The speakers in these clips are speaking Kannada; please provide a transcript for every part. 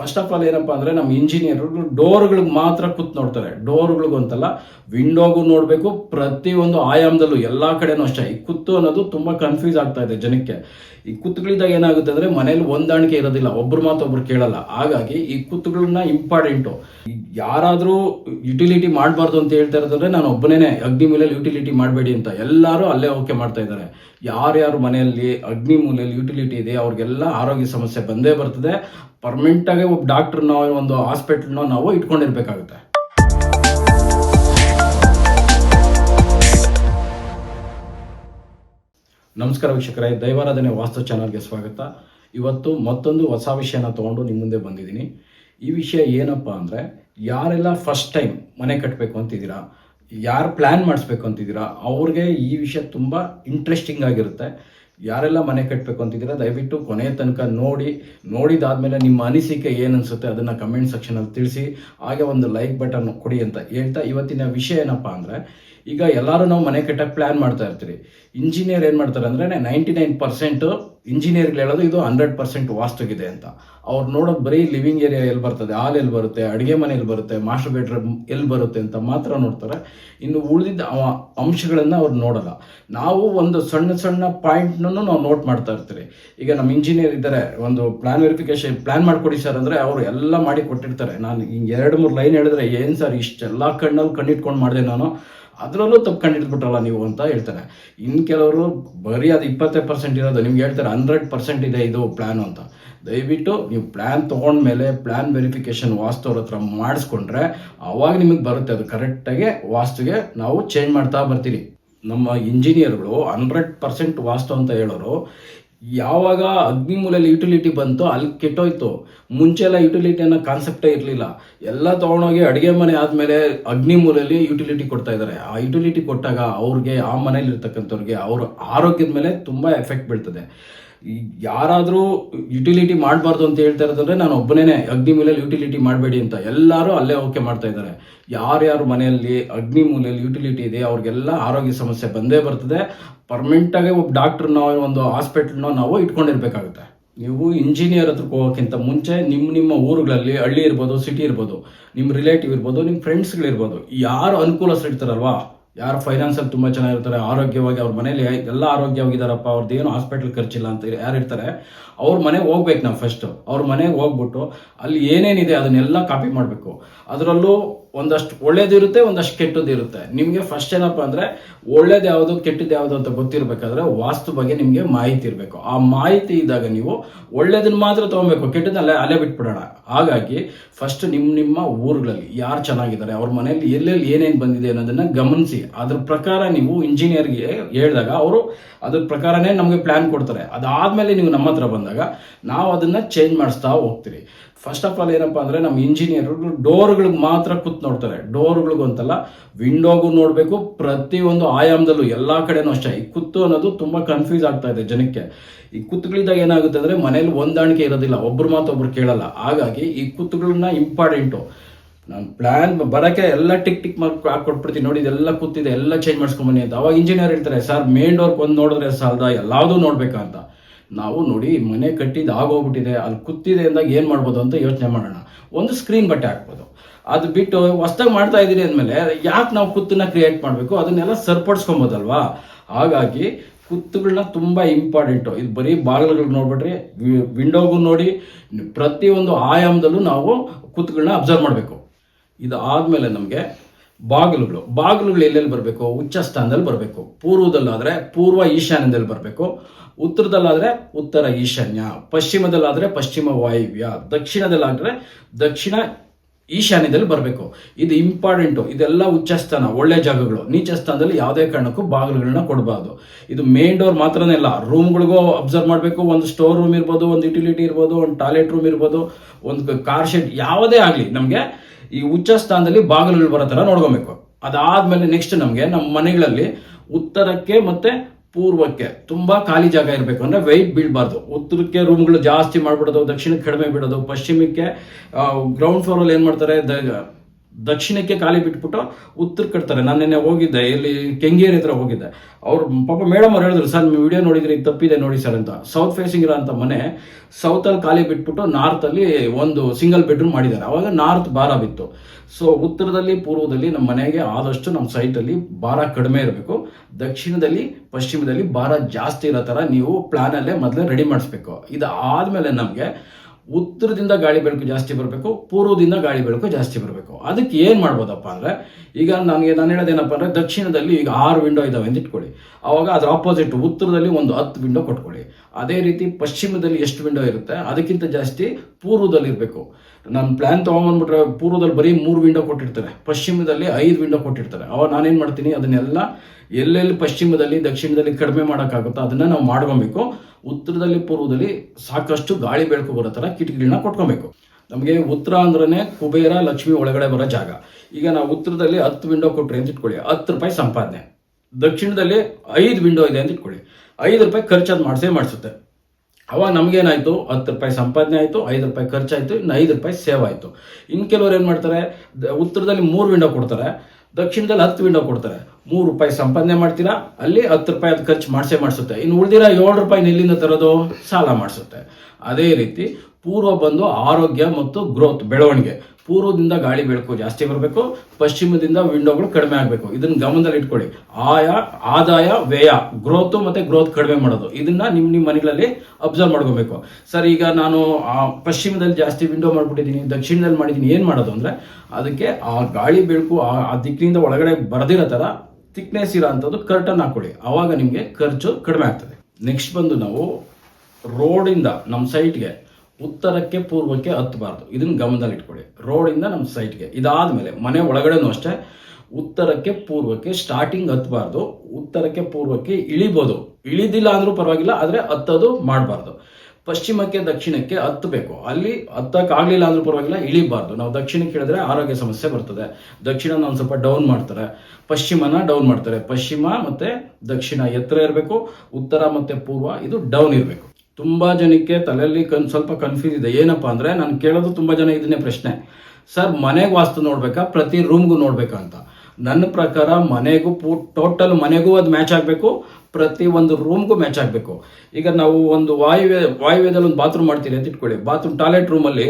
ಫಸ್ಟ್ ಆಫ್ ಆಲ್ ಏನಪ್ಪಾ ಅಂದ್ರೆ ನಮ್ಮ ಇಂಜಿನಿಯರ್ಗಳು ಡೋರ್ಗಳಿಗೆ ಮಾತ್ರ ಕೂತ್ ನೋಡ್ತಾರೆ. ಡೋರ್ಗಳಿಗೂ ಅಂತಲ್ಲ ವಿಂಡೋಗೂ ನೋಡಬೇಕು, ಪ್ರತಿಯೊಂದು ಆಯಾಮದಲ್ಲೂ ಎಲ್ಲಾ ಕಡೆನೂ ಅಷ್ಟೇ. ಈ ಕುತ್ತು ಅನ್ನೋದು ತುಂಬಾ ಕನ್ಫ್ಯೂಸ್ ಆಗ್ತಾ ಇದೆ ಜನಕ್ಕೆ. ಈ ಕುತ್ತುಗಳಿದ್ದಾಗ ಏನಾಗುತ್ತೆ ಅಂದ್ರೆ ಮನೇಲಿ ಹೊಂದಾಣಿಕೆ ಇರೋದಿಲ್ಲ. ಒಬ್ರು ಮಾತೊಬ್ರು ಕೇಳಲ್ಲ. ಹಾಗಾಗಿ ಈ ಕುತ್ತುಗಳನ್ನ ಇಂಪಾರ್ಟೆಂಟು ಯಾರಾದರೂ ಯುಟಿಲಿಟಿ ಮಾಡಬಾರ್ದು ಅಂತ ಹೇಳ್ತಾ ಇರೋದಂದ್ರೆ ನಾನು ಒಬ್ಬನೇ ಅಗ್ನಿ ಮೂಲೆಯಲ್ಲಿ ಯುಟಿಲಿಟಿ ಮಾಡಬೇಡಿ ಅಂತ. ಎಲ್ಲರೂ ಅಲ್ಲೇ ಓಕೆ ಮಾಡ್ತಾ ಇದ್ದಾರೆ. ಯಾರ್ಯಾರು ಮನೆಯಲ್ಲಿ ಅಗ್ನಿ ಮೂಲೆಯಲ್ಲಿ ಯುಟಿಲಿಟಿ ಇದೆ, ಅವ್ರಿಗೆಲ್ಲ ಆರೋಗ್ಯ ಸಮಸ್ಯೆ ಬಂದೇ ಬರ್ತದೆ. ಪರ್ಮನೆಂಟ್ ಆಗಿ ಒಬ್ಬ ನಾವು ಒಂದು ಹಾಸ್ಪಿಟ್ಲನ್ನ ನಾವು ಇಟ್ಕೊಂಡಿರ್ಬೇಕಾಗುತ್ತೆ. ನಮಸ್ಕಾರ ವೀಕ್ಷಕರೇ, ದೈವಾರಾಧನೆ ವಾಸ್ತು ಚಾನಲ್ಗೆ ಸ್ವಾಗತ. ಇವತ್ತು ಮತ್ತೊಂದು ಹೊಸ ವಿಷಯನ ತಗೊಂಡು ನಿಮ್ಮ ಮುಂದೆ ಬಂದಿದ್ದೀನಿ. ಈ ವಿಷಯ ಏನಪ್ಪ ಅಂದರೆ, ಯಾರೆಲ್ಲ ಫಸ್ಟ್ ಟೈಮ್ ಮನೆ ಕಟ್ಟಬೇಕು ಅಂತಿದ್ದೀರಾ, ಯಾರು ಪ್ಲ್ಯಾನ್ ಮಾಡಿಸ್ಬೇಕು ಅಂತಿದ್ದೀರಾ, ಅವ್ರಿಗೆ ಈ ವಿಷಯ ತುಂಬ ಇಂಟ್ರೆಸ್ಟಿಂಗ್ ಆಗಿರುತ್ತೆ. ಯಾರೆಲ್ಲ ಮನೆ ಕಟ್ಟಬೇಕು ಅಂತಿದ್ದೀರಾ? ದಯವಿಟ್ಟು ಕೊನೆಯ ತನಕ ನೋಡಿ, ನೋಡಿದಾದ್ಮೇಲೆ ನಿಮ್ಮ ಅನಿಸಿಕೆ ಏನು ಅನಿಸುತ್ತೆ ಅದನ್ನು ಕಮೆಂಟ್ ಸೆಕ್ಷನಲ್ಲಿ ತಿಳಿಸಿ. ಹಾಗೆ ಒಂದು ಲೈಕ್ ಬಟನ್ ಕೊಡಿ ಅಂತ ಹೇಳ್ತಾ ಇವತ್ತಿನ ವಿಷಯ ಏನಪ್ಪ ಅಂದರೆ ಈಗ ಎಲ್ಲರೂ ನಾವು ಮನೆ ಕಟ್ಟಕ್ಕೆ ಪ್ಲ್ಯಾನ್ ಮಾಡ್ತಾ ಇರ್ತೀರಿ. ಇಂಜಿನಿಯರ್ ಏನು ಮಾಡ್ತಾರೆ ಅಂದ್ರೆ ನೈಂಟಿ ನೈನ್ ಪರ್ಸೆಂಟು ಇಂಜಿನಿಯರ್ಗಳು ಹೇಳೋದು ಇದು ಹಂಡ್ರೆಡ್ ಪರ್ಸೆಂಟ್ ವಾಸ್ತುಗಿದೆ ಅಂತ. ಅವ್ರು ನೋಡೋದು ಬರೀ ಲಿವಿಂಗ್ ಏರಿಯಾ ಎಲ್ಲಿ ಬರ್ತದೆ ಹಾಲ್ ಎಲ್ಲಿ ಬರುತ್ತೆ, ಅಡುಗೆ ಮನೆ ಎಲ್ಲಿ ಬರುತ್ತೆ ಮಾಸ್ಟರ್ ಬೆಡ್ರೂಮ್ ಎಲ್ಲಿ ಬರುತ್ತೆ ಅಂತ ಮಾತ್ರ ನೋಡ್ತಾರೆ. ಇನ್ನು ಉಳಿದಿದ್ದ ಅಂಶಗಳನ್ನು ಅವ್ರು ನೋಡಲ್ಲ. ನಾವು ಒಂದು ಸಣ್ಣ ಸಣ್ಣ ಪಾಯಿಂಟ್ನೂ ನಾವು ನೋಟ್ ಮಾಡ್ತಾ ಇರ್ತೀರಿ. ಈಗ ನಮ್ಮ ಇಂಜಿನಿಯರ್ ಇದ್ದಾರೆ, ಒಂದು ಪ್ಲಾನ್ ವೆರಿಫಿಕೇಶನ್ ಪ್ಲಾನ್ ಮಾಡ್ಕೊಡಿ ಸರ್ ಅಂದರೆ ಅವರು ಎಲ್ಲ ಮಾಡಿ ಕೊಟ್ಟಿರ್ತಾರೆ. ನಾನು ಹಿಂಗೆ ಎರಡು ಮೂರು ಲೈನ್ ಹೇಳಿದ್ರೆ ಏನು ಸರ್ ಇಷ್ಟೆಲ್ಲ ಕಣ್ಣಲ್ಲಿ ಕಣ್ಣಿಟ್ಕೊಂಡು ಮಾಡಿದೆ ನಾನು. ಅದರಲ್ಲೂ ತಪ್ಪು ಕಂಡಿಡ್ಬಿಟ್ರಲ್ಲ ನೀವು ಅಂತ ಹೇಳ್ತಾರೆ. ಇನ್ನು ಕೆಲವರು ಬರೀ ಅದು ಇಪ್ಪತ್ತೈದು ಪರ್ಸೆಂಟ್ ಇರೋದು ನಿಮ್ಗೆ ಹೇಳ್ತಾರೆ, ಹಂಡ್ರೆಡ್ ಪರ್ಸೆಂಟ್ ಇದೆ ಇದು ಪ್ಲ್ಯಾನು ಅಂತ. ದಯವಿಟ್ಟು ನೀವು ಪ್ಲ್ಯಾನ್ ತೊಗೊಂಡ್ಮೇಲೆ ಪ್ಲ್ಯಾನ್ ವೆರಿಫಿಕೇಶನ್ ವಾಸ್ತವ್ರ ಹತ್ರ ಮಾಡಿಸ್ಕೊಂಡ್ರೆ ಅವಾಗ ನಿಮಗೆ ಬರುತ್ತೆ ಅದು ಕರೆಕ್ಟಾಗಿ ವಾಸ್ತುಗೆ ನಾವು ಚೇಂಜ್ ಮಾಡ್ತಾ ಬರ್ತೀರಿ. ನಮ್ಮ ಇಂಜಿನಿಯರ್ಗಳು ಹಂಡ್ರೆಡ್ ಪರ್ಸೆಂಟ್ ವಾಸ್ತು ಅಂತ ಹೇಳೋರು ಯಾವಾಗ ಅಗ್ನಿ ಮೂಲೆಯಲ್ಲಿ ಯುಟಿಲಿಟಿ ಬಂತು ಅಲ್ಲಿ ಕೆಟ್ಟೋಯ್ತು. ಮುಂಚೆ ಎಲ್ಲ ಯುಟಿಲಿಟಿ ಅನ್ನೋ ಕಾನ್ಸೆಪ್ಟೇ ಇರಲಿಲ್ಲ. ಎಲ್ಲ ತೊಗೊಂಡೋಗಿ ಅಡುಗೆ ಮನೆ ಆದಮೇಲೆ ಅಗ್ನಿ ಮೂಲೆಯಲ್ಲಿ ಯುಟಿಲಿಟಿ ಕೊಡ್ತಾ ಇದ್ದಾರೆ ಆ ಯುಟಿಲಿಟಿ ಕೊಟ್ಟಾಗ ಅವ್ರಿಗೆ, ಆ ಮನೇಲಿ ಇರ್ತಕ್ಕಂಥವ್ರಿಗೆ ಅವ್ರ ಆರೋಗ್ಯದ ಮೇಲೆ ತುಂಬ ಎಫೆಕ್ಟ್ ಬೀಳ್ತದೆ. ಯಾರಾದರೂ ಯುಟಿಲಿಟಿ ಮಾಡಬಾರ್ದು ಅಂತ ಹೇಳ್ತಾ ಇರೋದಂದ್ರೆ ನಾನು ಒಬ್ಬನೇ ಅಗ್ನಿ ಮೂಲೆಯಲ್ಲಿ ಯುಟಿಲಿಟಿ ಮಾಡಬೇಡಿ ಅಂತ. ಎಲ್ಲರೂ ಅಲ್ಲೇ ಓಕೆ ಮಾಡ್ತಾ ಇದ್ದಾರೆ. ಯಾರ್ಯಾರು ಮನೆಯಲ್ಲಿ ಅಗ್ನಿ ಮೂಲೆಯಲ್ಲಿ ಯುಟಿಲಿಟಿ ಇದೆ, ಅವ್ರಿಗೆಲ್ಲ ಆರೋಗ್ಯ ಸಮಸ್ಯೆ ಬಂದೇ ಬರ್ತದೆ. ಪರ್ಮನೆಂಟಾಗಿ ಒಬ್ಬ ಡಾಕ್ಟರ್ನೋ ಒಂದು ಹಾಸ್ಪಿಟಲ್ನ ನಾವು ಇಟ್ಕೊಂಡಿರ್ಬೇಕಾಗುತ್ತೆ. ನೀವು ಇಂಜಿನಿಯರ್ ಹತ್ರಕ್ಕೆ ಹೋಗೋಕ್ಕಿಂತ ಮುಂಚೆ ನಿಮ್ಮ ನಿಮ್ಮ ಊರುಗಳಲ್ಲಿ ಹಳ್ಳಿ ಇರ್ಬೋದು ಸಿಟಿ ಇರ್ಬೋದು ನಿಮ್ಮ ರಿಲೇಟಿವ್ ಇರ್ಬೋದು ನಿಮ್ಮ ಫ್ರೆಂಡ್ಸ್ಗಳಿರ್ಬೋದು ಯಾರು ಅನುಕೂಲಸ್ಥರಿರ್ತಾರಲ್ವಾ ಯಾರು ಫೈನಾನ್ಸಲ್ಲಿ ತುಂಬ ಚೆನ್ನಾಗಿರ್ತಾರೆ, ಆರೋಗ್ಯವಾಗಿ ಅವ್ರ ಮನೇಲಿ ಎಲ್ಲ ಆರೋಗ್ಯವಾಗಿದ್ದಾರಪ್ಪ ಅವ್ರದ್ದು ಏನು ಹಾಸ್ಪಿಟ್ಲ್ ಖರ್ಚಿಲ್ಲ ಅಂತ ಯಾರು ಇರ್ತಾರೆ, ಅವ್ರ ಮನೆಗೆ ಹೋಗ್ಬೇಕು ನಾವು ಫಸ್ಟ್ ಅವ್ರ ಮನೆಗೆ ಹೋಗ್ಬಿಟ್ಟು ಅಲ್ಲಿ ಏನೇನಿದೆ ಅದನ್ನೆಲ್ಲ ಕಾಪಿ ಮಾಡಬೇಕು. ಅದರಲ್ಲೂ ಒಂದಷ್ಟು ಒಳ್ಳೇದು ಇರುತ್ತೆ, ಒಂದಷ್ಟು ಕೆಟ್ಟದ್ದು ಇರುತ್ತೆ. ನಿಮಗೆ ಫಸ್ಟ್ ಏನಪ್ಪ ಅಂದರೆ, ಒಳ್ಳೇದು ಯಾವುದು, ಕೆಟ್ಟದ್ದು ಯಾವುದು ಅಂತ ಗೊತ್ತಿರಬೇಕಾದ್ರೆ ವಾಸ್ತು ಬಗ್ಗೆ ನಿಮಗೆ ಮಾಹಿತಿ ಇರಬೇಕು. ಆ ಮಾಹಿತಿ ಇದ್ದಾಗ ನೀವು ಒಳ್ಳೇದನ್ನ ಮಾತ್ರ ತೊಗೊಬೇಕು ಕೆಟ್ಟದನ್ನ ಅಲ್ಲೇ ಬಿಟ್ಬಿಡೋಣ. ಹಾಗಾಗಿ ಫಸ್ಟ್ ನಿಮ್ಮ ನಿಮ್ಮ ಊರುಗಳಲ್ಲಿ ಯಾರು ಚೆನ್ನಾಗಿದ್ದಾರೆ, ಅವ್ರ ಮನೆಯಲ್ಲಿ ಎಲ್ಲೆಲ್ಲಿ ಏನೇನು ಬಂದಿದೆ ಅನ್ನೋದನ್ನ ಗಮನಿಸಿ. ಅದ್ರ ಪ್ರಕಾರ ನೀವು ಇಂಜಿನಿಯರ್ಗೆ ಹೇಳಿದಾಗ ಅವರು ಅದ್ರ ಪ್ರಕಾರನೇ ನಮಗೆ ಪ್ಲ್ಯಾನ್ ಕೊಡ್ತಾರೆ. ಅದಾದಮೇಲೆ ನೀವು ನಮ್ಮ ಹತ್ರ ಬಂದಾಗ ನಾವು ಅದನ್ನು ಚೇಂಜ್ ಮಾಡಿಸ್ತಾ ಹೋಗ್ತೀರಿ. ಫಸ್ಟ್ ಆಫ್ ಆಲ್ ಏನಪ್ಪ ಅಂದರೆ ನಮ್ಮ ಇಂಜಿನಿಯರ್ ಡೋರ್ಗಳಿಗೆ ಮಾತ್ರ ಕೂತ್ ನೋಡ್ತಾರೆ. ಡೋರ್ಗಳಿಗೂ ಅಂತಲ್ಲ ವಿಂಡೋಗೂ ನೋಡಬೇಕು, ಪ್ರತಿಯೊಂದು ಆಯಾಮದಲ್ಲೂ ಎಲ್ಲ ಕಡೆನೂ ಅಷ್ಟೇ. ಈ ಕುತ್ತು ಅನ್ನೋದು ತುಂಬ ಕನ್ಫ್ಯೂಸ್ ಆಗ್ತಾ ಇದೆ ಜನಕ್ಕೆ. ಈ ಕುತ್ತುಗಳಿದ್ದಾಗ ಏನಾಗುತ್ತೆ ಅಂದರೆ ಮನೇಲಿ ಹೊಂದಾಣಿಕೆ ಇರೋದಿಲ್ಲ, ಒಬ್ರು ಮಾತೊಬ್ರು ಕೇಳಲ್ಲ. ಹಾಗಾಗಿ ಈ ಕುತ್ತುಗಳನ್ನ ಇಂಪಾರ್ಟೆಂಟು ನಾನು ಪ್ಲಾನ್ ಬರೋಕ್ಕೆ ಎಲ್ಲ ಟಿಕ್ ಟಿಕ್ ಮಾರ್ಕ್ ಹಾಕೊಟ್ಬಿಡ್ತೀನಿ. ನೋಡಿ, ಇದೆಲ್ಲ ಕೂತಿದೆ, ಎಲ್ಲ ಚೇಂಜ್ ಮಾಡ್ಸ್ಕೊಂಬನ್ನಿ ಅಂತ. ಅವಾಗ ಇಂಜಿನಿಯರ್ ಹೇಳ್ತಾರೆ ಸರ್ ಮೇನ್ ಡೋರ್ಗೆ ಒಂದು ನೋಡಿದ್ರೆ ಸಾಲದ? ಎಲ್ಲಾದೂ ನೋಡಬೇಕಂತ ನಾವು ನೋಡಿ ಮನೆ ಕಟ್ಟಿದ್ದು ಆಗೋಗ್ಬಿಟ್ಟಿದೆ ಅಲ್ಲಿ ಕುತ್ತಿದೆ ಅಂದಾಗ ಏನು ಮಾಡ್ಬೋದು ಅಂತ ಯೋಚನೆ ಮಾಡೋಣ. ಒಂದು ಸ್ಕ್ರೀನ್ ಬಟ್ಟೆ ಹಾಕ್ಬೋದು. ಅದು ಬಿಟ್ಟು ಹೊಸ್ದಾಗಿ ಮಾಡ್ತಾ ಇದ್ದೀರಿ ಅಂದಮೇಲೆ ಯಾಕೆ ನಾವು ಕುತ್ತನ್ನ ಕ್ರಿಯೇಟ್ ಮಾಡಬೇಕು? ಅದನ್ನೆಲ್ಲ ಸರಿಪಡಿಸ್ಕೊಬೋದಲ್ವಾ? ಹಾಗಾಗಿ ಕುತ್ತುಗಳನ್ನ ತುಂಬ ಇಂಪಾರ್ಟೆಂಟು ಇದು ಬರೀ ಬಾಗಿಲುಗಳು ನೋಡ್ಬಿಟ್ರಿ ವಿಂಡೋಗೂ ನೋಡಿ, ಪ್ರತಿಯೊಂದು ಆಯಾಮದಲ್ಲೂ ನಾವು ಕುತ್ತುಗಳನ್ನ ಅಬ್ಸರ್ವ್ ಮಾಡಬೇಕು. ಇದು ಆದಮೇಲೆ ನಮಗೆ ಬಾಗಿಲುಗಳು. ಬಾಗಿಲುಗಳು ಎಲ್ಲೆಲ್ಲಿ ಬರಬೇಕು? ಉಚ್ಚ ಸ್ಥಾನದಲ್ಲಿ ಬರಬೇಕು. ಪೂರ್ವದಲ್ಲಾದರೆ ಪೂರ್ವ ಈಶಾನ್ಯದಲ್ಲಿ ಬರಬೇಕು. ಉತ್ತರದಲ್ಲಾದರೆ ಉತ್ತರ ಈಶಾನ್ಯ. ಪಶ್ಚಿಮದಲ್ಲಾದರೆ ಪಶ್ಚಿಮ ವಾಯುವ್ಯ. ದಕ್ಷಿಣದಲ್ಲಾದರೆ ದಕ್ಷಿಣ ಈಶಾನ್ಯದಲ್ಲಿ ಬರಬೇಕು. ಇದು ಇಂಪಾರ್ಟೆಂಟು ಇದೆಲ್ಲ ಉಚ್ಚಸ್ಥಾನ, ಒಳ್ಳೆ ಜಾಗಗಳು. ನೀಚ ಸ್ಥಾನದಲ್ಲಿ ಯಾವುದೇ ಕಾರಣಕ್ಕೂ ಬಾಗಿಲುಗಳನ್ನ ಕೊಡಬಾರ್ದು. ಇದು ಮೇನ್ ಡೋರ್ ಮಾತ್ರನೇ ಇಲ್ಲ ರೂಮ್ಗಳಿಗೂ ಅಬ್ಸರ್ವ್ ಮಾಡಬೇಕು. ಒಂದು ಸ್ಟೋರ್ ರೂಮ್ ಇರ್ಬೋದು, ಒಂದು ಯುಟಿಲಿಟಿ ಇರ್ಬೋದು, ಒಂದು ಟಾಯ್ಲೆಟ್ ರೂಮ್ ಇರ್ಬೋದು, ಒಂದು ಕಾರ್ ಶೆಡ್ ಯಾವುದೇ ಆಗಲಿ ನಮಗೆ ಈ ಉಚ್ಚ ಸ್ಥಾನದಲ್ಲಿ ಬಾಗಿಲುಗಳು ಬರೋ ಥರ ನೋಡ್ಕೊಬೇಕು. ಅದಾದಮೇಲೆ ನೆಕ್ಸ್ಟ್ ನಮಗೆ ನಮ್ಮ ಮನೆಗಳಲ್ಲಿ ಉತ್ತರಕ್ಕೆ ಮತ್ತೆ ಪೂರ್ವಕ್ಕೆ ತುಂಬಾ ಖಾಲಿ ಜಾಗ ಇರಬೇಕು ಅಂದ್ರೆ ವೆಯ್ಟ್ ಬೀಳಬಾರ್ದು. ಉತ್ತರಕ್ಕೆ ರೂಮ್ಗಳು ಜಾಸ್ತಿ ಮಾಡ್ಬಿಡೋದು, ದಕ್ಷಿಣಕ್ಕೆ ಕಡಿಮೆ ಬಿಡೋದು, ಪಶ್ಚಿಮಕ್ಕೆ ಗ್ರೌಂಡ್ ಫ್ಲೋರಲ್ಲಿ ಏನು ಮಾಡ್ತಾರೆ? ದ ದಕ್ಷಿಣಕ್ಕೆ ಖಾಲಿ ಬಿಟ್ಬಿಟ್ಟು ಉತ್ತರ ಕಟ್ತಾರೆ. ನಾನು ನಿನ್ನೆ ಹೋಗಿದ್ದೆ, ಇಲ್ಲಿ ಕೆಂಗೇರಿ ಹತ್ರ ಹೋಗಿದ್ದೆ. ಅವ್ರು ಪಾಪ ಮೇಡಮ್ ಅವ್ರು ಹೇಳಿದ್ರು, ಸರ್, ನೀವು ವಿಡಿಯೋ ನೋಡಿದ್ರೆ ಈಗ ತಪ್ಪಿದೆ, ನೋಡಿ ಸರ್ ಅಂತ. ಸೌತ್ ಫೇಸಿಂಗ್ ಅಂತ ಮನೆ ಸೌತಲ್ಲಿ ಖಾಲಿ ಬಿಟ್ಬಿಟ್ಟು ನಾರ್ತಲ್ಲಿ ಒಂದು ಸಿಂಗಲ್ ಬೆಡ್ರೂಮ್ ಮಾಡಿದ್ದಾರೆ. ಅವಾಗ ನಾರ್ತ್ ಬಾರ ಬಿತ್ತು. ಸೊ ಉತ್ತರದಲ್ಲಿ, ಪೂರ್ವದಲ್ಲಿ ನಮ್ಮ ಮನೆಗೆ ಆದಷ್ಟು ನಮ್ಮ ಸೈಟಲ್ಲಿ ಭಾರ ಕಡಿಮೆ ಇರಬೇಕು. ದಕ್ಷಿಣದಲ್ಲಿ, ಪಶ್ಚಿಮದಲ್ಲಿ ಭಾರ ಜಾಸ್ತಿ ಇರೋ ಥರ ನೀವು ಪ್ಲಾನಲ್ಲೇ ಮೊದಲೇ ರೆಡಿ ಮಾಡಿಸ್ಬೇಕು. ಇದು ಆದಮೇಲೆ ನಮಗೆ ಉತ್ತರದಿಂದ ಗಾಳಿ ಬೆಳಕು ಜಾಸ್ತಿ ಬರಬೇಕು, ಪೂರ್ವದಿಂದ ಗಾಳಿ ಬೆಳಕು ಜಾಸ್ತಿ ಬರಬೇಕು. ಅದಕ್ಕೆ ಏನು ಮಾಡ್ಬೋದಪ್ಪ ಅಂದರೆ, ಈಗ ನನಗೆ ನಾನು ಹೇಳೋದೇನಪ್ಪ ಅಂದರೆ ದಕ್ಷಿಣದಲ್ಲಿ ಈಗ ಆರು ವಿಂಡೋ ಇದ್ದಾವೆ ಅಂತ ಇಟ್ಕೊಳ್ಳಿ. ಅವಾಗ ಅದ್ರ ಆಪೋಸಿಟ್ ಉತ್ತರದಲ್ಲಿ ಒಂದು ಹತ್ತು ವಿಂಡೋ ಕೊಟ್ಕೊಳ್ಳಿ. ಅದೇ ರೀತಿ ಪಶ್ಚಿಮದಲ್ಲಿ ಎಷ್ಟು ವಿಂಡೋ ಇರುತ್ತೆ, ಅದಕ್ಕಿಂತ ಜಾಸ್ತಿ ಪೂರ್ವದಲ್ಲಿ ಇರಬೇಕು. ನಾನು ಪ್ಲ್ಯಾನ್ ತೊಗೊಂಬಂದ್ಬಿಟ್ರೆ ಪೂರ್ವದಲ್ಲಿ ಬರೀ ಮೂರು ವಿಂಡೋ ಕೊಟ್ಟಿರ್ತಾರೆ, ಪಶ್ಚಿಮದಲ್ಲಿ ಐದು ವಿಂಡೋ ಕೊಟ್ಟಿರ್ತಾರೆ. ಅವಾಗ ನಾನೇನು ಮಾಡ್ತೀನಿ, ಅದನ್ನೆಲ್ಲ ಎಲ್ಲೆಲ್ಲಿ ಪಶ್ಚಿಮದಲ್ಲಿ, ದಕ್ಷಿಣದಲ್ಲಿ ಕಡಿಮೆ ಮಾಡೋಕ್ಕಾಗುತ್ತೋ ಅದನ್ನು ನಾವು ಮಾಡ್ಕೊಬೇಕು. ಉತ್ತರದಲ್ಲಿ ಪೂರ್ವದಲ್ಲಿ ಸಾಕಷ್ಟು ಗಾಳಿ ಬೆಳಕು ಬರೋ ಥರ ಕಿಟಕಿಗಳನ್ನ ಕೊಟ್ಕೊಬೇಕು. ನಮಗೆ ಉತ್ತರ ಅಂದ್ರೆ ಕುಬೇರ, ಲಕ್ಷ್ಮಿ ಒಳಗಡೆ ಬರೋ ಜಾಗ. ಈಗ ನಾವು ಉತ್ತರದಲ್ಲಿ ಹತ್ತು ವಿಂಡೋ ಕೊಟ್ರಿ ಅಂತ ಇಟ್ಕೊಳ್ಳಿ. ಹತ್ತು ರೂಪಾಯಿ ಸಂಪಾದನೆ. ದಕ್ಷಿಣದಲ್ಲಿ ಐದು ವಿಂಡೋ ಇದೆ ಅಂತ ಇಟ್ಕೊಳ್ಳಿ. ಐದು ರೂಪಾಯಿ ಖರ್ಚು ಮಾಡಿಸೇ ಮಾಡಿಸುತ್ತೆ. ಅವಾಗ ನಮಗೇನಾಯಿತು? ಹತ್ತು ರೂಪಾಯಿ ಸಂಪಾದನೆ ಆಯಿತು, ಐದು ರೂಪಾಯಿ ಖರ್ಚಾಯಿತು, ಇನ್ನು ಐದು ರೂಪಾಯಿ ಸೇವ್ ಆಯಿತು. ಇನ್ನು ಕೆಲವರು ಏನು ಮಾಡ್ತಾರೆ? ಉತ್ತರದಲ್ಲಿ ಮೂರು ವಿಂಡೋ ಕೊಡ್ತಾರೆ. ದಕ್ಷಿಣದಲ್ಲಿ ಹತ್ತು ವಿಂಡೋ ಕೊಡ್ತಾರೆ. ಮೂರು ರೂಪಾಯಿ ಸಂಪಾದನೆ ಮಾಡ್ತೀರಾ? ಅಲ್ಲಿ ಹತ್ತು ರೂಪಾಯಿ ಅದು ಖರ್ಚು ಮಾಡಿಸೇ ಮಾಡಿಸುತ್ತೆ. ಇನ್ನು ಉಳಿದಿರ ಏಳು ರೂಪಾಯಿ ಎಲ್ಲಿಂದ ತರೋದು? ಸಾಲ ಮಾಡಿಸುತ್ತೆ. ಅದೇ ರೀತಿ ಪೂರ್ವ ಬಂದು ಆರೋಗ್ಯ ಮತ್ತು ಗ್ರೋತ್ ಬೆಳವಣಿಗೆ. ಪೂರ್ವದಿಂದ ಗಾಳಿ ಬೆಳಕು ಜಾಸ್ತಿ ಬರಬೇಕು, ಪಶ್ಚಿಮದಿಂದ ವಿಂಡೋಗಳು ಕಡಿಮೆ ಆಗಬೇಕು. ಇದನ್ನ ಗಮನದಲ್ಲಿ ಇಟ್ಕೊಳ್ಳಿ. ಆಯಾ, ಆದಾಯ, ವ್ಯಯ ಗ್ರೋತ್ ಮತ್ತೆ ಗ್ರೋತ್ ಕಡಿಮೆ ಮಾಡೋದು. ಇದನ್ನ ನಿಮ್ಮ ನಿಮ್ಮ ಮನೆಗಳಲ್ಲಿ ಅಬ್ಸರ್ವ್ ಮಾಡ್ಕೋಬೇಕು. ಸರ್, ಈಗ ನಾನು ಪಶ್ಚಿಮದಲ್ಲಿ ಜಾಸ್ತಿ ವಿಂಡೋ ಮಾಡ್ಬಿಟ್ಟಿದ್ದೀನಿ, ದಕ್ಷಿಣದಲ್ಲಿ ಮಾಡಿದ್ದೀನಿ, ಏನು ಮಾಡೋದು ಅಂದ್ರೆ, ಅದಕ್ಕೆ ಆ ಗಾಳಿ ಬೆಳಕು ಆ ಆ ದಿಕ್ಕಿನಿಂದ ಒಳಗಡೆ ಬರದಿರೋ ಥರ ಥಿಕ್ನೆಸ್ ಇರೋ ಅಂಥದ್ದು ಕರ್ಟನ್ ಹಾಕೊಳ್ಳಿ. ಆವಾಗ ನಿಮಗೆ ಖರ್ಚು ಕಡಿಮೆ ಆಗ್ತದೆ. ನೆಕ್ಸ್ಟ್ ಬಂದು ನಾವು ರೋಡಿಂದ ನಮ್ಮ ಸೈಟ್ಗೆ ಉತ್ತರಕ್ಕೆ ಪೂರ್ವಕ್ಕೆ ಹತ್ತಬಾರ್ದು. ಇದನ್ನು ಗಮನದಲ್ಲಿ ಇಟ್ಕೊಳ್ಳಿ. ರೋಡಿಂದ ನಮ್ಮ ಸೈಟ್ಗೆ ಇದಾದ್ಮೇಲೆ ಮನೆ ಒಳಗಡೆನೂ ಅಷ್ಟೇ. ಉತ್ತರಕ್ಕೆ ಪೂರ್ವಕ್ಕೆ ಸ್ಟಾರ್ಟಿಂಗ್ ಹತ್ತಬಾರ್ದು. ಉತ್ತರಕ್ಕೆ ಪೂರ್ವಕ್ಕೆ ಇಳಿಬೋದು. ಇಳಿದಿಲ್ಲ ಅಂದರೂ ಪರವಾಗಿಲ್ಲ, ಆದರೆ ಹತ್ತೋದು ಮಾಡಬಾರ್ದು. ಪಶ್ಚಿಮಕ್ಕೆ ದಕ್ಷಿಣಕ್ಕೆ ಹತ್ತಬೇಕು. ಅಲ್ಲಿ ಹತ್ತಕ್ಕಾಗಲಿಲ್ಲ ಅಂದ್ರೂ ಪರವಾಗಿಲ್ಲ, ಇಳಿಬಾರ್ದು. ನಾವು ದಕ್ಷಿಣಕ್ಕೆ ಹೇಳಿದ್ರೆ ಆರೋಗ್ಯ ಸಮಸ್ಯೆ ಬರ್ತದೆ. ದಕ್ಷಿಣನ ಒಂದು ಸ್ವಲ್ಪ ಡೌನ್ ಮಾಡ್ತಾರೆ. ಪಶ್ಚಿಮನ ಡೌನ್ ಮಾಡ್ತಾರೆ. ಪಶ್ಚಿಮ ಮತ್ತು ದಕ್ಷಿಣ ಎತ್ತರ ಇರಬೇಕು. ಉತ್ತರ ಮತ್ತು ಪೂರ್ವ, ಇದು ಡೌನ್ ಇರಬೇಕು. ತುಂಬಾ ಜನಕ್ಕೆ ತಲೆಯಲ್ಲಿ ಕನ್, ಸ್ವಲ್ಪ ಕನ್ಫ್ಯೂಸ್ ಇದೆ. ಏನಪ್ಪ ಅಂದರೆ ನಾನು ಕೇಳೋದು ತುಂಬ ಜನ ಇದನ್ನೇ ಪ್ರಶ್ನೆ. ಸರ್, ಮನೆಗೆ ವಾಸ್ತು ನೋಡಬೇಕಾ? ಪ್ರತಿ ರೂಮ್ಗೂ ನೋಡಬೇಕಾ ಅಂತ ನನ್ನ ಪ್ರಕಾರ ಮನೆಗೂ ಪೂ ಟೋಟಲ್ ಮನೆಗೂ ಅದು ಮ್ಯಾಚ್ ಆಗಬೇಕು. ಪ್ರತಿ ಒಂದು ರೂಮ್ಗೂ ಮ್ಯಾಚ್ ಆಗಬೇಕು. ಈಗ ನಾವು ಒಂದು ವಾಯುವ್ಯ, ವಾಯುವ್ಯದಲ್ಲಿ ಒಂದು ಬಾತ್ರೂಮ್ ಮಾಡ್ತೀನಿ ಅಂತ ಇಟ್ಕೊಳ್ಳಿ. ಬಾತ್ರೂಮ್ ಟಾಯ್ಲೆಟ್ ರೂಮಲ್ಲಿ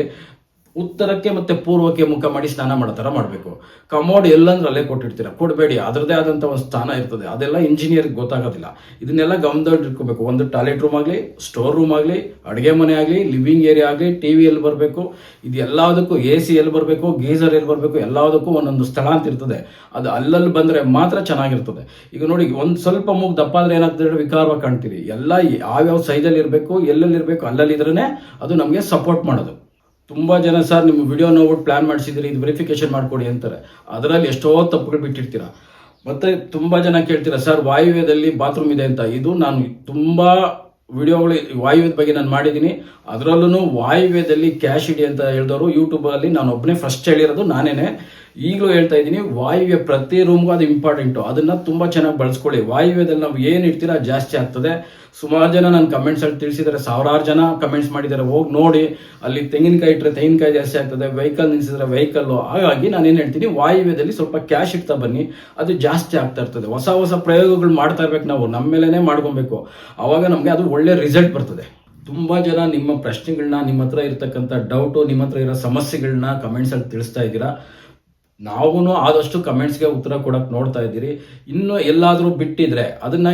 ಉತ್ತರಕ್ಕೆ ಮತ್ತೆ ಪೂರ್ವಕ್ಕೆ ಮುಖ ಮಾಡಿ ಸ್ನಾನ ಮಾಡೋ ಥರ ಮಾಡಬೇಕು. ಕಮೋಡ್ ಎಲ್ಲಂದ್ರೆ ಅಲ್ಲೇ ಕೊಟ್ಟಿರ್ತೀರ ಕೊಡಬೇಡಿ ಅದರದೇ ಆದಂಥ ಒಂದು ಸ್ಥಾನ ಇರ್ತದೆ. ಅದೆಲ್ಲ ಇಂಜಿನಿಯರ್ಗೆ ಗೊತ್ತಾಗೋದಿಲ್ಲ. ಇದನ್ನೆಲ್ಲ ಗಮನದಲ್ಲಿ ಇಟ್ಕೋಬೇಕು. ಒಂದು ಟಾಯ್ಲೆಟ್ ರೂಮ್ ಆಗಲಿ, ಸ್ಟೋರ್ ರೂಮ್ ಆಗಲಿ, ಅಡುಗೆ ಮನೆ ಆಗಲಿ, ಲಿವಿಂಗ್ ಏರಿಯಾ ಆಗಲಿ ಟಿ ವಿ ಎಲ್ಲಿ ಬರಬೇಕು? ಇದು ಎಲ್ಲದಕ್ಕೂ ಎ ಸಿ ಎಲ್ಲಿ ಬರಬೇಕು? ಗೀಸರ್ ಎಲ್ಲಿ ಬರಬೇಕು? ಎಲ್ಲದಕ್ಕೂ ಒಂದೊಂದು ಸ್ಥಳ ಅಂತ ಇರ್ತದೆ. ಅದು ಅಲ್ಲಲ್ಲಿ ಬಂದರೆ ಮಾತ್ರ ಚೆನ್ನಾಗಿರ್ತದೆ. ಈಗ ನೋಡಿ, ಒಂದು ಸ್ವಲ್ಪ ಮೂಗ್ ದಪ್ಪ ಆದರೆ ಏನಾಗ್ತದೆ ವಿಕಾರವಾಗಿ ಕಾಣ್ತೀರಿ. ಎಲ್ಲ ಯಾವ್ಯಾವ ಸೈಜಲ್ಲಿ ಇರಬೇಕು, ಎಲ್ಲೆಲ್ಲಿ ಇರಬೇಕು, ಅಲ್ಲಲ್ಲಿ ಇದ್ರೇ ಅದು ನಮಗೆ ಸಪೋರ್ಟ್ ಮಾಡೋದು. ತುಂಬ ಜನ ಸರ್ ನಿಮ್ಮ ವಿಡಿಯೋ ನೋಡ್ಬಿಟ್ಟು ಪ್ಲಾನ್ ಮಾಡಿಸಿದ್ರಿ ಇದು ವೆರಿಫಿಕೇಶನ್ ಮಾಡ್ಕೊಡಿ ಅಂತಾರೆ. ಅದರಲ್ಲಿ ಎಷ್ಟೋ ತಪ್ಪುಗಳು ಬಿಟ್ಟಿರ್ತೀರ. ಮತ್ತೆ ತುಂಬ ಜನ ಕೇಳ್ತೀರಾ, ಸರ್, ವಾಯುವ್ಯದಲ್ಲಿ ಬಾತ್ರೂಮ್ ಇದೆ ಅಂತ. ಇದು ನಾನು ತುಂಬ ವಿಡಿಯೋಗಳು ವಾಯುವ್ಯದ ಬಗ್ಗೆ ನಾನು ಮಾಡಿದ್ದೀನಿ. ಅದರಲ್ಲೂ ವಾಯುವ್ಯದಲ್ಲಿ ಕ್ಯಾಶ್ ಇಡಿ ಅಂತ ಹೇಳಿದವರು ಯೂಟ್ಯೂಬಲ್ಲಿ ನಾನು ಒಬ್ಬನೇ ಫಸ್ಟ್ ಹೇಳಿರೋದು, ನಾನೇನೆ. ಈಗಲೂ ಹೇಳ್ತಾ ಇದ್ದೀನಿ, ವಾಯುವ್ಯ ಪ್ರತಿ ರೂಮ್ಗೂ ಅದು ಇಂಪಾರ್ಟೆಂಟು ಅದನ್ನು ತುಂಬ ಚೆನ್ನಾಗಿ ಬಳಸ್ಕೊಳ್ಳಿ. ವಾಯುವ್ಯದಲ್ಲಿ ನಾವು ಏನು ಇರ್ತೀರಾ ಜಾಸ್ತಿ ಆಗ್ತದೆ. ಸುಮಾರು ಜನ ನನ್ನ ಕಮೆಂಟ್ಸಲ್ಲಿ ತಿಳಿಸಿದ್ದಾರೆ, ಸಾವಿರಾರು ಜನ ಕಮೆಂಟ್ಸ್ ಮಾಡಿದ್ದಾರೆ. ಹೋಗಿ ನೋಡಿ, ಅಲ್ಲಿ ತೆಂಗಿನಕಾಯಿ ಇಟ್ಟರೆ ತೆಂಗಿನಕಾಯಿ ಜಾಸ್ತಿ ಆಗ್ತದೆ ವೆಹಿಕಲ್ ನಿಲ್ಲಿಸಿದ್ರೆ ವೆಹಿಕಲ್ಲು ಹಾಗಾಗಿ ನಾನು ಏನು ಹೇಳ್ತೀನಿ, ವಾಯುವ್ಯದಲ್ಲಿ ಸ್ವಲ್ಪ ಕ್ಯಾಶ್ ಇಡ್ತಾ ಬನ್ನಿ. ಅದು ಜಾಸ್ತಿ ಆಗ್ತಾ ಇರ್ತದೆ. ಹೊಸ ಹೊಸ ಪ್ರಯೋಗಗಳು ಮಾಡ್ತಾ ಇರ್ಬೇಕು ನಾವು. ನಮ್ಮ ಮೇಲೇ ಮಾಡ್ಕೊಬೇಕು. ಅವಾಗ ನಮಗೆ ಅದು ಒಳ್ಳೆ ರಿಸಲ್ಟ್ ಬರ್ತದೆ. ತುಂಬ ಜನ ನಿಮ್ಮ ಪ್ರಶ್ನೆಗಳನ್ನ ನಿಮ್ಮ ಹತ್ರ ಇರತಕ್ಕಂಥ ಡೌಟು ನಿಮ್ಮ ಹತ್ರ ಇರೋ ಸಮಸ್ಯೆಗಳನ್ನ ಕಮೆಂಟ್ಸಲ್ಲಿ ತಿಳಿಸ್ತಾ ಇದ್ದೀರಾ? ನಾವೂ ಆದಷ್ಟು ಕಮೆಂಟ್ಸ್ಗೆ ಉತ್ತರ ಕೊಡಕ್ಕೆ ನೋಡ್ತಾ ಇದ್ದೀರಿ. ಇನ್ನು ಎಲ್ಲಾದರೂ ಬಿಟ್ಟಿದ್ರೆ, ಅದನ್ನ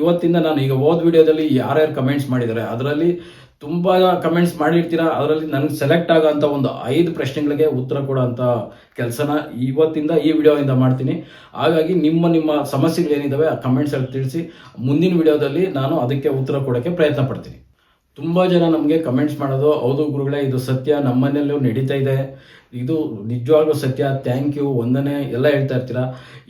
ಇವತ್ತಿಂದ ನಾನು ಈಗ ಓದ್ ವಿಡಿಯೋದಲ್ಲಿ ಯಾರ್ಯಾರು ಕಮೆಂಟ್ಸ್ ಮಾಡಿದ್ದಾರೆ, ಅದರಲ್ಲಿ ತುಂಬ ಕಮೆಂಟ್ಸ್ ಮಾಡಿರ್ತೀರಾ? ಅದರಲ್ಲಿ ನನಗೆ ಸೆಲೆಕ್ಟ್ ಆಗೋಂಥ ಒಂದು ಐದು ಪ್ರಶ್ನೆಗಳಿಗೆ ಉತ್ತರ ಕೊಡೋಂಥ ಕೆಲಸನ ಇವತ್ತಿಂದ ಈ ವಿಡಿಯೋಯಿಂದ ಮಾಡ್ತೀನಿ. ಹಾಗಾಗಿ ನಿಮ್ಮ ನಿಮ್ಮ ಸಮಸ್ಯೆಗಳೇನಿದ್ದಾವೆ ಆ ಕಮೆಂಟ್ಸಲ್ಲಿ ತಿಳಿಸಿ, ಮುಂದಿನ ವಿಡಿಯೋದಲ್ಲಿ ನಾನು ಅದಕ್ಕೆ ಉತ್ತರ ಕೊಡೋಕ್ಕೆ ಪ್ರಯತ್ನ ಪಡ್ತೀನಿ. ತುಂಬ ಜನ ನಮಗೆ ಕಮೆಂಟ್ಸ್ ಮಾಡೋದು, ಹೌದು ಗುರುಗಳೇ, ಇದು ಸತ್ಯ, ನಮ್ಮನೆಯಲ್ಲೂ ನಡೀತಾ ಇದೆ. ಇದು ನಿಜವಾಗ್ಲೂ ಸತ್ಯ. ಥ್ಯಾಂಕ್ ಯು ವಂದನೆ ಎಲ್ಲ ಹೇಳ್ತಾ ಇರ್ತೀರಾ?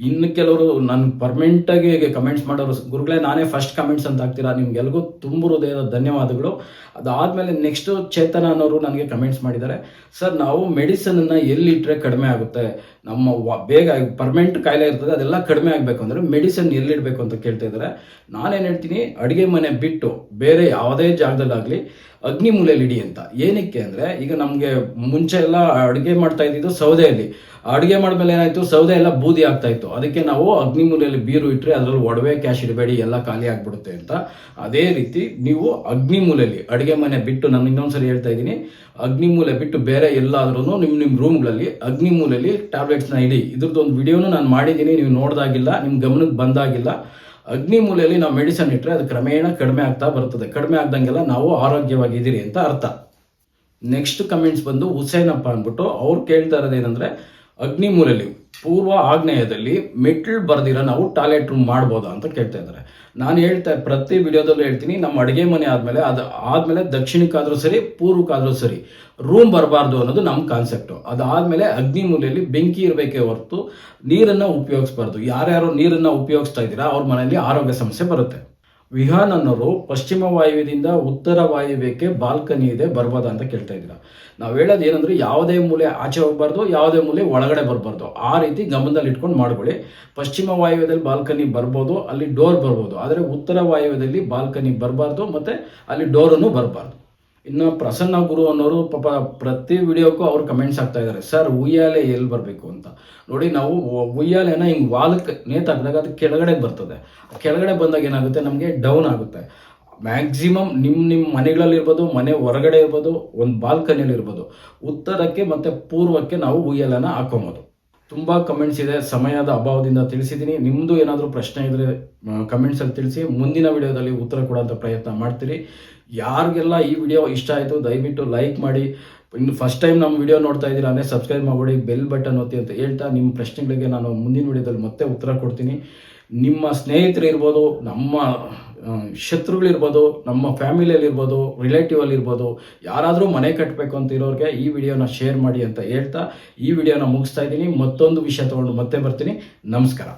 ಇನ್ನು ಕೆಲವರು ನಾನು ಪರ್ಮನೆಂಟಾಗಿ ಕಮೆಂಟ್ಸ್ ಮಾಡೋರು, ಗುರುಗಳೇ ನಾನೇ ಫಸ್ಟ್ ಕಮೆಂಟ್ಸ್ ಅಂತ ಹಾಕ್ತೀರಾ? ನಿಮ್ಗೆಲ್ಗೂ ತುಂಬ ಹೃದಯದ ಧನ್ಯವಾದಗಳು. ಅದಾದಮೇಲೆ ನೆಕ್ಸ್ಟು ಚೇತನ ಅನ್ನೋರು ನನಗೆ ಕಮೆಂಟ್ಸ್ ಮಾಡಿದ್ದಾರೆ. ಸರ್, ನಾವು ಮೆಡಿಸನನ್ನು ಎಲ್ಲಿಟ್ಟರೆ ಕಡಿಮೆ ಆಗುತ್ತೆ? ನಮ್ಮ ಬೇಗ ಪರ್ಮನೆಂಟ್ ಕಾಯಿಲೆ ಇರ್ತದೆ, ಅದೆಲ್ಲ ಕಡಿಮೆ ಆಗಬೇಕು ಅಂದರೆ ಮೆಡಿಸನ್ ಎಲ್ಲಿಡಬೇಕು ಅಂತ ಕೇಳ್ತಾ ಇದ್ದಾರೆ. ನಾನೇನು ಹೇಳ್ತೀನಿ, ಅಡುಗೆ ಮನೆ ಬಿಟ್ಟು ಬೇರೆ ಯಾವುದೇ ಜಾಗದಲ್ಲಾಗಲಿ ಅಗ್ನಿ ಮೂಲೆಯಲ್ಲಿ ಇಡಿ ಅಂತ. ಏನಕ್ಕೆ ಅಂದರೆ, ಈಗ ನಮಗೆ ಮುಂಚೆ ಎಲ್ಲ ಅಡುಗೆ ಮಾಡ್ತಾ ಇದ್ದಿದ್ದು ಸೌದೆಯಲ್ಲಿ. ಅಡುಗೆ ಮಾಡಿದ್ಮೇಲೆ ಏನಾಯ್ತು, ಸೌದೆ ಎಲ್ಲ ಬೂದಿ ಆಗ್ತಾ ಇತ್ತು. ಅದಕ್ಕೆ ನಾವು ಅಗ್ನಿ ಮೂಲೆಯಲ್ಲಿ ಬೀರು ಇಟ್ಟರೆ ಅದರಲ್ಲಿ ಒಡವೆ, ಕ್ಯಾಶ್ ಇಡಬೇಡಿ, ಎಲ್ಲ ಖಾಲಿ ಆಗ್ಬಿಡುತ್ತೆ ಅಂತ. ಅದೇ ರೀತಿ ನೀವು ಅಗ್ನಿ ಮೂಲೆಯಲ್ಲಿ ಅಡುಗೆ ಮನೆ ಬಿಟ್ಟು, ನಾನು ಇನ್ನೊಂದ್ಸರಿ ಹೇಳ್ತಾ ಇದ್ದೀನಿ ಅಗ್ನಿ ಮೂಲೆ ಬಿಟ್ಟು ಬೇರೆ ಎಲ್ಲಾದ್ರೂ ನಿಮ್ಮ ನಿಮ್ಮ ರೂಮ್ಗಳಲ್ಲಿ ಅಗ್ನಿಮೂಲೆಯಲ್ಲಿ ಟ್ಯಾಬ್ಲೆಟ್ಸ್ನ ಇಡಿ. ಇದ್ರದ್ದು ಒಂದು ವಿಡಿಯೋನು ನಾನು ಮಾಡಿದ್ದೀನಿ, ನೀವು ನೋಡ್ದಾಗಿಲ್ಲ ನಿಮ್ಮ ಗಮನಕ್ಕೆ ಬಂದಾಗಿಲ್ಲ. ಅಗ್ನಿಮೂಲೆಯಲ್ಲಿ ನಾವು ಮೆಡಿಸನ್ ಇಟ್ಟರೆ ಅದು ಕ್ರಮೇಣ ಕಡಿಮೆ ಆಗ್ತಾ ಬರ್ತದೆ. ಕಡಿಮೆ ಆಗ್ದಂಗೆಲ್ಲ ನಾವು ಆರೋಗ್ಯವಾಗಿದ್ದೀರಿ ಅಂತ ಅರ್ಥ. ನೆಕ್ಸ್ಟ್ ಕಮೆಂಟ್ಸ್ ಬಂದು ಹುಸೇನಪ್ಪ ಅಂದ್ಬಿಟ್ಟು ಅವ್ರು ಕೇಳ್ತಾ ಅಗ್ನಿ ಅಗ್ನಿಮೂಲೆಯಲ್ಲಿ ಪೂರ್ವ ಆಗ್ನೇಯದಲ್ಲಿ ಮೆಟ್ಲು ಬರ್ದಿರೋ ನಾವು ಟಾಯ್ಲೆಟ್ ರೂಮ್ ಮಾಡ್ಬೋದಾ ಅಂತ ಕೇಳ್ತಾ ಇದ್ದಾರೆ. ನಾನು ಹೇಳ್ತಾ ಪ್ರತಿ ವಿಡಿಯೋದಲ್ಲೂ ಹೇಳ್ತೀನಿ, ನಮ್ಮ ಅಡುಗೆ ಮನೆ ಆದಮೇಲೆ, ಅದು ಆದಮೇಲೆ ದಕ್ಷಿಣಕ್ಕಾದರೂ ಸರಿ, ಪೂರ್ವಕ್ಕಾದರೂ ಸರಿ, ರೂಮ್ ಬರಬಾರ್ದು ಅನ್ನೋದು ನಮ್ಮ ಕಾನ್ಸೆಪ್ಟು. ಅದಾದಮೇಲೆ ಅಗ್ನಿಮೂಲೆಯಲ್ಲಿ ಬೆಂಕಿ ಇರಬೇಕೇ ಹೊರತು ನೀರನ್ನು ಉಪಯೋಗಿಸ್ಬಾರ್ದು. ಯಾರ್ಯಾರು ನೀರನ್ನು ಉಪಯೋಗಿಸ್ತಾ ಇದ್ದೀರಾ, ಅವ್ರ ಮನೆಯಲ್ಲಿ ಆರೋಗ್ಯ ಸಮಸ್ಯೆ ಬರುತ್ತೆ. ವಿಹಾನ್ ಅನ್ನೋರು ಪಶ್ಚಿಮ ವಾಯುವ್ಯದಿಂದ ಉತ್ತರ ವಾಯುವ್ಯಕ್ಕೆ ಬಾಲ್ಕನಿ ಇದೆ, ಬರ್ಬೋದಾ ಅಂತ ಕೇಳ್ತಾ ಇದ್ದೀರಾ. ನಾವು ಹೇಳೋದು ಏನಂದ್ರೆ ಯಾವುದೇ ಮೂಲೆ ಆಚೆ ಹೋಗ್ಬಾರ್ದು, ಯಾವುದೇ ಮೂಲೆ ಒಳಗಡೆ ಬರಬಾರ್ದು. ಆ ರೀತಿ ಗಮನದಲ್ಲಿ ಇಟ್ಕೊಂಡು ಮಾಡ್ಕೊಳ್ಳಿ. ಪಶ್ಚಿಮ ವಾಯುವ್ಯದಲ್ಲಿ ಬಾಲ್ಕನಿ ಬರ್ಬೋದು, ಅಲ್ಲಿ ಡೋರ್ ಬರ್ಬೋದು. ಆದರೆ ಉತ್ತರ ವಾಯುವ್ಯದಲ್ಲಿ ಬಾಲ್ಕನಿ ಬರಬಾರ್ದು, ಮತ್ತೆ ಅಲ್ಲಿ ಡೋರನ್ನು ಬರಬಾರ್ದು. ಇನ್ನು ಪ್ರಸನ್ನ ಗುರು ಅನ್ನೋರು ಪಾಪ ಪ್ರತಿ ವಿಡಿಯೋಕ್ಕೂ ಅವ್ರು ಕಮೆಂಟ್ಸ್ ಆಗ್ತಾ ಇದ್ದಾರೆ. ಸರ್, ಉಯ್ಯಾಲೆ ಎಲ್ಲಿ ಬರಬೇಕು ಅಂತ? ನೋಡಿ, ನಾವು ಉಯ್ಯಾಲೆನ ಹಿಂಗೆ ವಾಲಕ್ಕೆ ನೇತಾಕಿದಾಗ ಅದು ಕೆಳಗಡೆ ಬರ್ತದೆ. ಕೆಳಗಡೆ ಬಂದಾಗ ಏನಾಗುತ್ತೆ? ನಮಗೆ ಡೌನ್ ಆಗುತ್ತೆ. ಮ್ಯಾಕ್ಸಿಮಮ್ ನಿಮ್ಮ ನಿಮ್ಮ ಮನೆಗಳಲ್ಲಿರ್ಬೋದು ಮನೆ ಹೊರಗಡೆ ಇರ್ಬೋದು, ಒಂದು ಬಾಲ್ಕನಿಯಲ್ಲಿ ಇರ್ಬೋದು. ಉತ್ತರಕ್ಕೆ ಮತ್ತು ಪೂರ್ವಕ್ಕೆ ನಾವು ಉಯ್ಯಾಲೆನ ಹಾಕೊಬೋದು. ತುಂಬ ಕಮೆಂಟ್ಸ್ ಇದೆ. ಸಮಯದ ಅಭಾವದಿಂದ ತಿಳಿಸಿದ್ದೀನಿ. ನಿಮ್ಮದು ಏನಾದರೂ ಪ್ರಶ್ನೆ ಇದ್ದರೆ ಕಮೆಂಟ್ಸಲ್ಲಿ ತಿಳಿಸಿ. ಮುಂದಿನ ವಿಡಿಯೋದಲ್ಲಿ ಉತ್ತರ ಕೊಡೋಂಥ ಪ್ರಯತ್ನ ಮಾಡ್ತೀರಿ. ಯಾರಿಗೆಲ್ಲ ಈ ವಿಡಿಯೋ ಇಷ್ಟ ಆಯಿತು, ದಯವಿಟ್ಟು ಲೈಕ್ ಮಾಡಿ. ಇನ್ನು ಫಸ್ಟ್ ಟೈಮ್ ನಮ್ಮ ವಿಡಿಯೋ ನೋಡ್ತಾ ಇದ್ದೀರಾ ಅಂದರೆ ಸಬ್ಸ್ಕ್ರೈಬ್ ಮಾಡಿ ಬೆಲ್ ಬಟನ್ ಒತ್ತಿ ಅಂತ ಹೇಳ್ತಾ ನಿಮ್ಮ ಪ್ರಶ್ನೆಗಳಿಗೆ ನಾನು ಮುಂದಿನ ವಿಡಿಯೋದಲ್ಲಿ ಮತ್ತೆ ಉತ್ತರ ಕೊಡ್ತೀನಿ. ನಿಮ್ಮ ಸ್ನೇಹಿತರು ಇರ್ಬೋದು, ನಮ್ಮ ಶತ್ರುಗಳಿರ್ಬೋದು ನಮ್ಮ ಫ್ಯಾಮಿಲಿಯಲ್ಲಿರ್ಬೋದು ರಿಲೇಟಿವ್ ಅಲ್ಲಿ ಇರ್ಬೋದು, ಯಾರಾದರೂ ಮನೆ ಕಟ್ಟಬೇಕು ಅಂತ ಇರೋರಿಗೆ ಈ ವಿಡಿಯೋನ ಶೇರ್ ಮಾಡಿ ಅಂತ ಹೇಳ್ತಾ ಈ ವಿಡಿಯೋನ ಮುಗಿಸ್ತಾ ಇದ್ದೀನಿ. ಮತ್ತೊಂದು ವಿಷಯ ತಗೊಂಡು ಮತ್ತೆ ಬರ್ತೀನಿ. ನಮಸ್ಕಾರ.